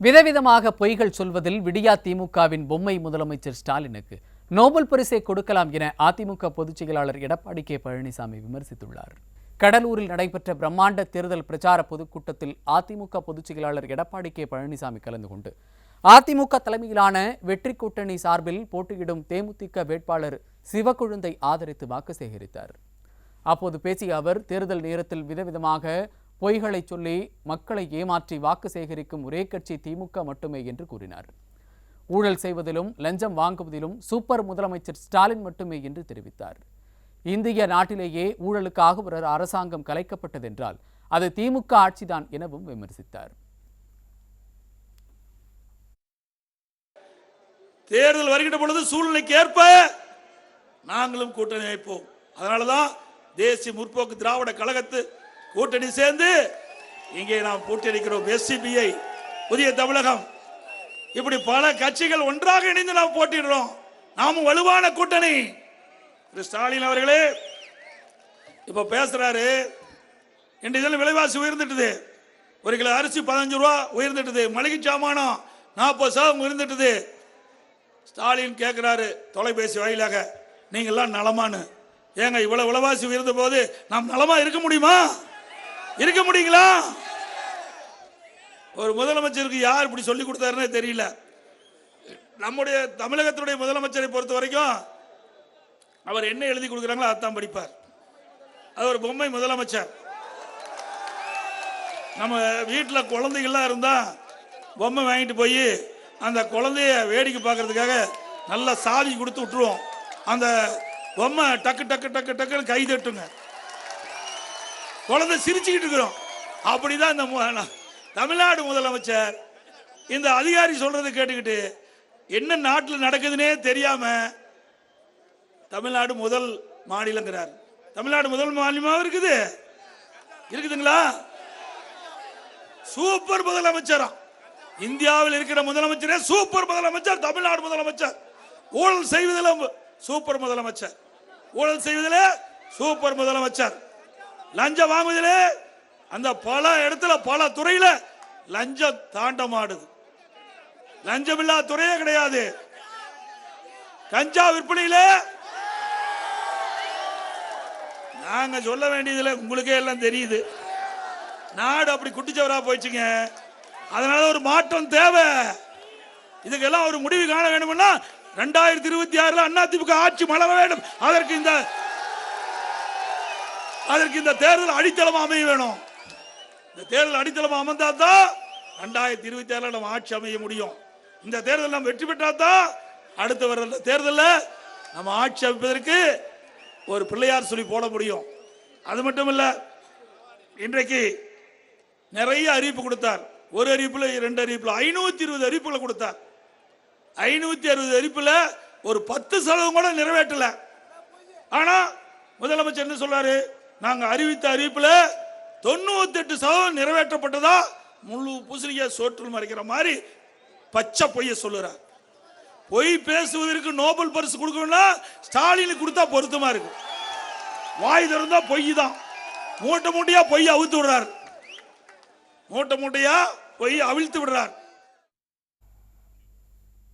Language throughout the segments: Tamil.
விதவிதமாக பொய்கள் சொல்வதில் விடியா திமுகவின் பொம்மை முதலமைச்சர் ஸ்டாலினுக்கு நோபல் பரிசை கொடுக்கலாம் என அதிமுக பொதுச் செயலாளர் எடப்பாடி கே பழனிசாமி விமர்சித்துள்ளார். கடலூரில் நடைபெற்ற பிரம்மாண்ட தேர்தல் பிரச்சார பொதுக்கூட்டத்தில் அதிமுக பொதுச் செயலாளர் எடப்பாடி கே பழனிசாமி கலந்து கொண்டு அதிமுக தலைமையிலான வெற்றி கூட்டணி சார்பில் போட்டியிடும் தேமுதிக வேட்பாளர் சிவக்குழுந்தை ஆதரித்து வாக்கு சேகரித்தார். அப்போது பேசிய அவர் தேர்தல் நேரத்தில் விதவிதமாக பொய்களை சொல்லி மக்களை ஏமாற்றி வாக்கு சேகரிக்கும் ஒரே கட்சி திமுக மட்டுமே என்று கூறினார். ஊழல் செய்வதிலும் லஞ்சம் வாங்குவதிலும் சூப்பர் முதலமைச்சர் ஸ்டாலின் மட்டுமே என்று தெரிவித்தார். இந்திய நாட்டிலேயே ஊழலுக்காக ஒரு அரசாங்கம் கலைக்கப்பட்டதென்றால் அது திமுக ஆட்சிதான் எனவும் விமர்சித்தார். தேர்தல் வருகின்ற பொழுது சூழ்நிலைக்கு ஏற்ப நாங்களும் கூட்டணி வைப்போம் அதனாலதான் தேசிய முற்போக்கு திராவிட கழகத்து கூட்டணி சேர்ந்து இங்கே நாம் போட்டியடிக்கிறோம். எஸ்சிபிஐ புதிய தமிழகம். இப்படி பல கட்சிகள் ஒன்றாக இணைந்து நாம் போட்டிடுறோம் நாமும் வலுவான கூட்டணி. திரு ஸ்டாலின் அவர்களே இப்ப பேசுறாரு. இன்று இதில் விலைவாசி உயர்ந்துட்டுது. ஒரு கிலோ அரிசி பதினஞ்சு ரூபா உயர்ந்துட்டுது. மளிகை சாமானம் நாற்பது சதவீதம் உயர்ந்துட்டுது. ஸ்டாலின் கேட்குறாரு தொலைபேசி வாயிலாக நீங்கள்லாம் நலமானு ஏங்க இவ்வளோ விலைவாசி உயர்ந்த போது நாம் நலமாக இருக்க முடியுமா? இருக்க முடியுங்களா? ஒரு முதலமைச்சருக்கு யார் இப்படி சொல்லி கொடுத்தாருன்னே தெரியல. நம்முடைய தமிழகத்துடைய முதலமைச்சரை பொறுத்த வரைக்கும் அவர் என்ன எழுதி கொடுக்குறாங்களோ அதான் படிப்பார். அது ஒரு பொம்மை முதலமைச்சர். நம்ம வீட்டில் குழந்தைகள்லாம் இருந்தால் பொம்மை வாங்கிட்டு போய் அந்த குழந்தைய வேடிக்கை பார்க்கறதுக்காக நல்லா சாவி கொடுத்து விட்டுருவோம். அந்த பொம்மை டக்கு டக்கு டக்கு டக்குன்னு கை தட்டுங்க. குழந்தை சிரிச்சுக்கிட்டு இருக்கிறோம். அப்படிதான் இந்த தமிழ்நாடு முதலமைச்சர் இந்த அதிகாரி சொல்றதை கேட்டுக்கிட்டு என்ன நாட்டில் நடக்குதுன்னே தெரியாம தமிழ்நாடு முதல் மாநிலங்கிறார். தமிழ்நாடு முதல் மாநிலமாக இருக்குது. இருக்குதுங்களா? சூப்பர் முதலமைச்சரா. இந்தியாவில் இருக்கிற முதலமைச்சரே சூப்பர் முதலமைச்சர் தமிழ்நாடு முதலமைச்சர். ஊழல் செய்வதில் சூப்பர் முதலமைச்சர். ஊழல் செய்வதில் சூப்பர் முதலமைச்சர். லஞ்சம் வாங்குவதிலே அந்த பல இடத்துல பல துறையில லஞ்சம் தாண்டமாடுது. லஞ்சம் இல்லாத துறையே கிடையாது. கஞ்சா விற்பனையில நாங்க சொல்ல வேண்டியதுல உங்களுக்கே எல்லாம் தெரியுது. நாடு அப்படி குட்டிச்சவரா போயிடுச்சுங்க. அதனால ஒரு மாற்றம் தேவை. இதுக்கெல்லாம் ஒரு முடிவு காண வேண்டும்னா ரெண்டாயிரத்தி இருபத்தி ஆறுல அதிமுக ஆட்சி மலர வேண்டும். அதற்கு இந்த அதற்கு இந்த தேர்தல் அடித்தளம் அமைய வேணும். இந்த தேர்தல் அடித்தளம் அமைந்தா தான் ரெண்டாயிரத்தி இருபத்தி ஆறுல நம்ம ஆட்சி அமைய முடியும். இந்த தேர்தல் நம்ம வெற்றி பெற்றா தான் அடுத்து வர தேர்தலில் நம்ம ஆட்சி அமைப்பதற்கு ஒரு பிள்ளையார் சொல்லி போட முடியும். அது மட்டும் இல்லை இன்றைக்கு நிறைய அறிவிப்பு கொடுத்தார். ஒரு அறிவிப்பில் ரெண்டு அறிவிப்பில் ஐநூற்றி இருபது அறிவிப்புகளை கொடுத்தார். ஐநூற்றி அறுபது அறிப்பில் ஒரு பத்து சதவீதம் கூட நிறைவேற்றலை. ஆனால் முதலமைச்சர் என்ன சொல்றாரு? நாங்க அறிவித்த அறிவிப்புல தொண்ணூத்தி எட்டு சதவீதம் நிறைவேற்றப்பட்டதா முழு பூசணிக்காய் சோற்றில் மறைக்கிற மாதிரி பச்சை பொய்ய சொல்லுறார் பொய் பேசுவதற்கு நோபல் பரிசு கொடுக்கணும்னா ஸ்டாலினுக்கு கொடுத்தா பொருத்தமா இருக்கு. வாய் திறந்தா பொய் தான் மூட்டை மூட்டையா பொய் அவிழ்த்து விடுறார். மூட்டை மூட்டையா பொய் அவிழ்த்து விடுறார்.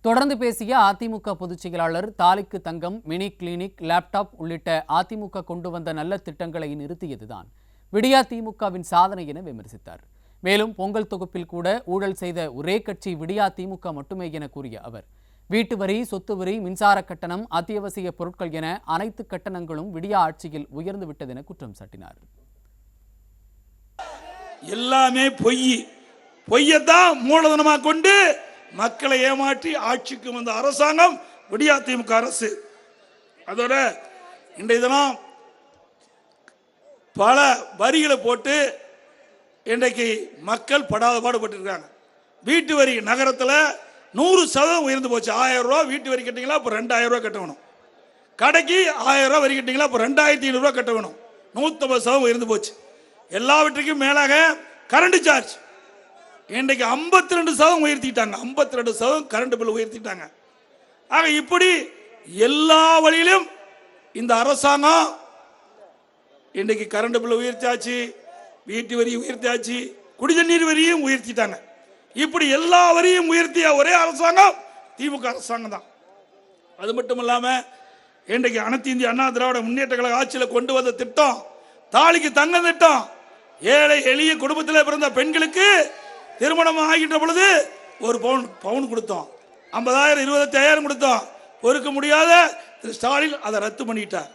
தொடர்ந்து பேசிய அதிமுக பொதுச் செயலாளர் தாலிக்கு தங்கம் மினி கிளினிக் லேப்டாப் உள்ளிட்ட அதிமுக கொண்டு வந்த நல்ல திட்டங்களை நிறுத்தியதுதான். விடியா திமுகவின் சாதனை என விமர்சித்தார். மேலும் பொங்கல் தொகுப்பில் கூட ஊழல் செய்த ஒரே கட்சி விடியா திமுக மட்டுமே என கூறிய அவர். வீட்டு வரி சொத்து வரி மின்சார கட்டணம் அத்தியாவசிய பொருட்கள் என அனைத்து கட்டணங்களும் விடியா ஆட்சியில் உயர்ந்து விட்டதென குற்றம் சாட்டினார். எல்லாமே பொய். பொய்யத்தான் மூலதனமாக கொண்டு மக்களை ஏமாற்றி ஆட்சிக்கு வந்த அரசாங்கம் விடியா திமுக அரசு. அதோட இன்றைய தினம் பல வரிகளை போட்டு இன்றைக்கு மக்கள் படாத பாடுபட்டு இருக்காங்க வீட்டு வரி நகரத்தில் நூறு சதவீதம் உயர்ந்து போச்சு. ஆயிரம் ரூபா வீட்டு வரி கட்டிங்களா இப்போ ரெண்டாயிரம் ரூபா கட்டணும் கடைக்கு ஆயிரம் ரூபா வரி கட்டிங்களா இப்போ ரெண்டாயிரத்தி ஐநூறுரூவா கட்ட வேணும். நூற்றம்பது சதவீதம் உயர்ந்து போச்சு. எல்லாவற்றுக்கும் மேலாக கரண்ட் சார்ஜ் இன்றைக்கு ஐம்பத்தி ரெண்டு சதவீதம் உயர்த்திட்டாங்க. ஐம்பத்தி ரெண்டு சதவீதம் கரண்ட் பில் உயர்த்திட்டாங்க. ஆக இப்படி எல்லா வழியிலும் இந்த அரசாங்கம் இன்றைக்கு கரண்ட் பில் உயர்த்தியாச்சு வீட்டு வரி உயர்த்தியாச்சு குடிநீர் வரியும் உயர்த்திட்டாங்க. இப்படி எல்லா வரியும் உயர்த்திய ஒரே அரசாங்கம் திமுக அரசாங்கம் தான். அது மட்டும் இல்லாம இன்றைக்கு அனைத்து இந்திய அண்ணா திராவிட முன்னேற்ற கழக ஆட்சியில் கொண்டு வந்த திட்டம் தாலிக்கு தங்க திட்டம் ஏழை எளிய குடும்பத்தில் பிறந்த பெண்களுக்கு திருமணம் ஆகின்ற பொழுது ஒரு பவுன் பவுன் கொடுத்தோம். ஐம்பதாயிரம் இருபதாயிரம் கொடுத்தோம். பொறுக்க முடியாத திரு ஸ்டாலின் அதை ரத்து பண்ணிட்டார்.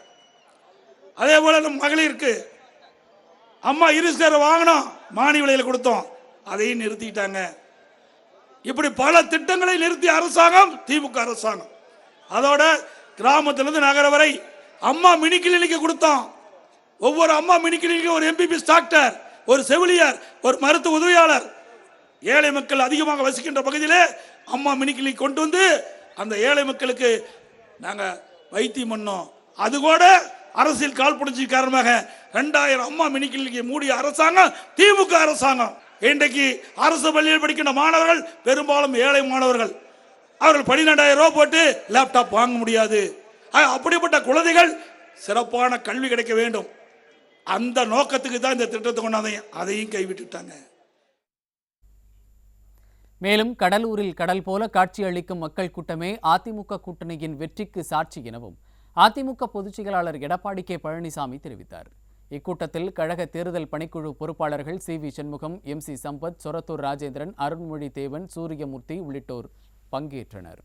அதே போல நம்ம மகளிருக்கு அம்மா இருசேர வாங்கினோம் மானி விலையில் கொடுத்தோம். அதையும் நிறுத்திட்டாங்க. இப்படி பல திட்டங்களை நிறுத்திய அரசாங்கம் திமுக அரசாங்கம். அதோட கிராமத்திலிருந்து நகர வரை அம்மா மினி கிளினிக்கு கொடுத்தோம். ஒவ்வொரு அம்மா மினி கிளினிக்கு ஒரு எம்பிபிஎஸ் டாக்டர் ஒரு செவிலியர் ஒரு மருத்துவ உதவியாளர் ஏழை மக்கள் அதிகமாக வசிக்கின்ற பகுதியிலே அம்மா மினிக்கிளி கொண்டு வந்து அந்த ஏழை மக்களுக்கு நாங்கள் வைத்தியம் பண்ணோம். அது கூட அரசியல் காழ்ப்புணர்ச்சி காரணமாக ரெண்டாயிரம் அம்மா மினிக்கிளிக்கு மூடிய அரசாங்கம் திமுக அரசாங்கம். இன்றைக்கு அரசு பள்ளியில் படிக்கின்ற மாணவர்கள் பெரும்பாலும் ஏழை மாணவர்கள். அவர்கள் பன்னிரெண்டாயிரம் ரூபாய் போட்டு லேப்டாப் வாங்க முடியாது. அப்படிப்பட்ட குழந்தைகள் சிறப்பான கல்வி கிடைக்க வேண்டும். அந்த நோக்கத்துக்கு தான் இந்த திட்டத்தை கொண்டாந்தையும் அதையும் கைவிட்டுட்டாங்க. மேலும் கடலூரில் கடல் போல காட்சியளிக்கும் மக்கள் கூட்டமே அதிமுக கூட்டணியின் வெற்றிக்கு சாட்சி எனவும் அதிமுக பொதுச் செயலாளர் எடப்பாடி கே பழனிசாமி தெரிவித்தார். இக்கூட்டத்தில் கழக தேர்தல் பணிக்குழு பொறுப்பாளர்கள் C V Shanmugam M C Sampath Sorathur Rajendran Arunmozhi Devan Suriyamoorthy உள்ளிட்டோர் பங்கேற்றனர்.